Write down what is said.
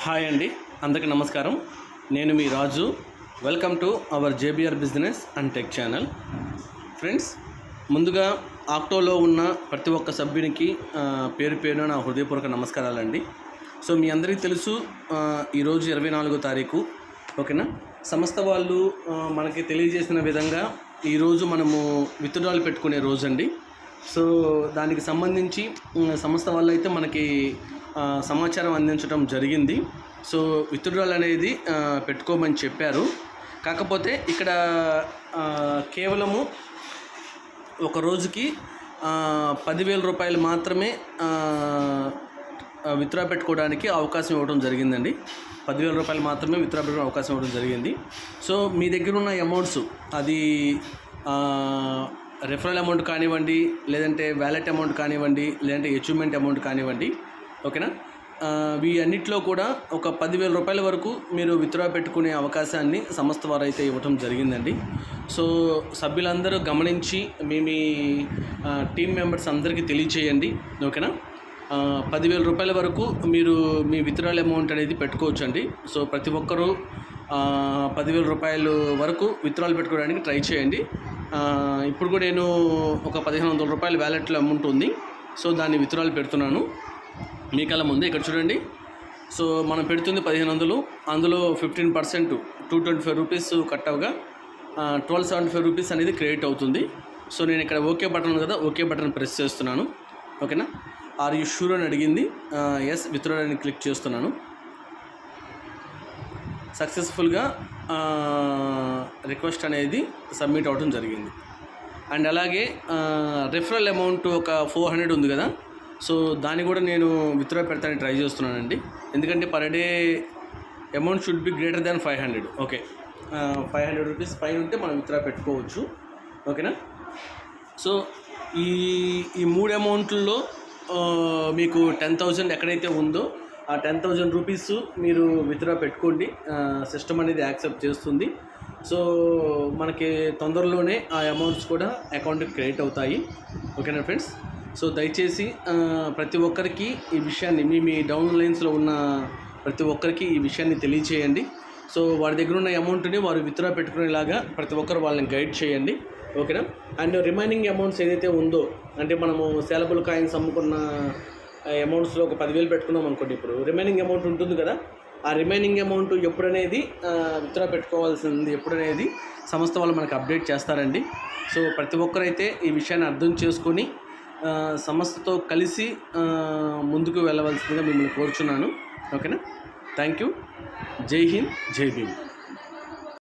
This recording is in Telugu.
హాయ్ అండి అందరికీ నమస్కారం. నేను మీ Raju. Welcome to our JBR business and tech channel friends ముందుగా ఆక్టోలో ఉన్న ప్రతి ఒక్క సభ్యునికి పేరు పేరున నా హృదయపూర్వక నమస్కారాలండి. సో మీ అందరికీ తెలుసు ఈరోజు ఇరవై నాలుగో తారీఖు. ఓకేనా? సంస్థ వాళ్ళు మనకి తెలియజేసిన విధంగా ఈరోజు మనము విత్డ్రాలు పెట్టుకునే రోజు అండి సో దానికి సంబంధించి సంస్థ వాళ్ళు అయితే మనకి సమాచారం అందించడం జరిగింది. సో విత్డ్రాల్ అనేది పెట్టుకోమని చెప్పారు. కాకపోతే ఇక్కడ కేవలము ఒక రోజుకి పదివేల రూపాయలు మాత్రమే విత్డ్రా పెట్టుకోవడానికి అవకాశం ఇవ్వడం జరిగిందండి. పదివేల రూపాయలు మాత్రమే విత్డ్రా పెట్టడం అవకాశం ఇవ్వడం జరిగింది. సో మీ దగ్గర ఉన్న అమౌంట్స్ అది రెఫరల్ అమౌంట్ కానివ్వండి లేదంటే వ్యాలెట్ అమౌంట్ కానివ్వండి లేదంటే అచీవ్మెంట్ అమౌంట్ కానివ్వండి ఓకేనా? వీ వీటన్నిటిలో కూడా ఒక పదివేల రూపాయల వరకు మీరు విత్డ్రా పెట్టుకునే అవకాశాన్ని సంస్థ వారు అయితే ఇవ్వటం జరిగిందండి. సో సభ్యులందరూ గమనించి మీ మీ టీం మెంబర్స్ అందరికీ తెలియచేయండి. ఓకేనా? పదివేల రూపాయల వరకు మీరు మీ విత్డ్రాల్ అమౌంట్ అనేది పెట్టుకోవచ్చు అండి సో ప్రతి ఒక్కరూ పదివేల రూపాయలు వరకు విత్డ్రాలు పెట్టుకోవడానికి ట్రై చేయండి. ఇప్పుడు కూడా నేను ఒక పదిహేను వందల రూపాయల వ్యాలెట్లో అమౌంట్ ఉంది. సో దాన్ని విత్డ్రాలు పెడుతున్నాను. మీ కళ్ళ ముందే ఇక్కడ చూడండి. సో మనం పెడుతుంది పదిహేను వందలు. అందులో fifteen percent two twenty five rupees cut అవగా twelve seventy five rupees అనేది క్రెడిట్ అవుతుంది. సో నేను ఇక్కడ ఓకే బటన్ కదా ఓకే బటన్ ప్రెస్ చేస్తున్నాను. ఓకేనా ఆర్ యూ షూర్ అని అడిగింది. ఎస్ విత్డ్రా అని క్లిక్ చేస్తున్నాను. సక్సెస్ఫుల్గా రిక్వెస్ట్ అనేది సబ్మిట్ అవడం జరిగింది. అండ్ అలాగే రిఫరల్ అమౌంట్ ఒక ఫోర్ హండ్రెడ్ ఉంది కదా. సో దాన్ని కూడా నేను విత్డ్రా పెడతానికి ట్రై చేస్తున్నానండి. ఎందుకంటే per day amount should be greater than five hundred. Okay. Five hundred rupees పైన ఉంటే మనం విత్డ్రా పెట్టుకోవచ్చు. ఓకేనా? సో ఈ ఈ మూడు అమౌంట్లలో మీకు టెన్ థౌజండ్ ఎక్కడైతే ఉందో ఆ టెన్ థౌజండ్ రూపీస్ మీరు విత్డ్రా పెట్టుకోండి. సిస్టమ్ అనేది యాక్సెప్ట్ చేస్తుంది. సో మనకి తొందరలోనే ఆ అమౌంట్స్ కూడా అకౌంట్కి క్రెడిట్ అవుతాయి. ఓకేనా ఫ్రెండ్స్? సో దయచేసి ప్రతి ఒక్కరికి ఈ విషయాన్ని మీ మీ డౌన్ లైన్స్లో ఉన్న ప్రతి ఒక్కరికి ఈ విషయాన్ని తెలియచేయండి. సో వారి దగ్గర ఉన్న అమౌంట్ని వారు విత్డ్రా పెట్టుకునేలాగా ప్రతి ఒక్కరు వాళ్ళని గైడ్ చేయండి. ఓకేనా అండ్ రిమైనింగ్ అమౌంట్స్ ఏదైతే ఉందో అంటే మనము సేలబుల్ కాయిన్స్ అమ్ముకున్న అమౌంట్స్లో ఒక పదివేలు పెట్టుకున్నాం అనుకోండి ఇప్పుడు. రిమైనింగ్ అమౌంట్ ఉంటుంది కదా? ఆ రిమైనింగ్ అమౌంట్ ఎప్పుడనేది విత్డ్రా పెట్టుకోవాల్సింది ఎప్పుడనేది సంస్థ వాళ్ళు మనకు అప్డేట్ చేస్తారండి. సో ప్రతి ఒక్కరైతే ఈ విషయాన్ని అర్థం చేసుకొని సంస్థతో కలిసి ముందుకు వెళ్ళవలసిందిగా మిమ్మల్ని కోరుచున్నాను. ఓకేనా? థ్యాంక్ యూ జై హింద్ జై భీమ్.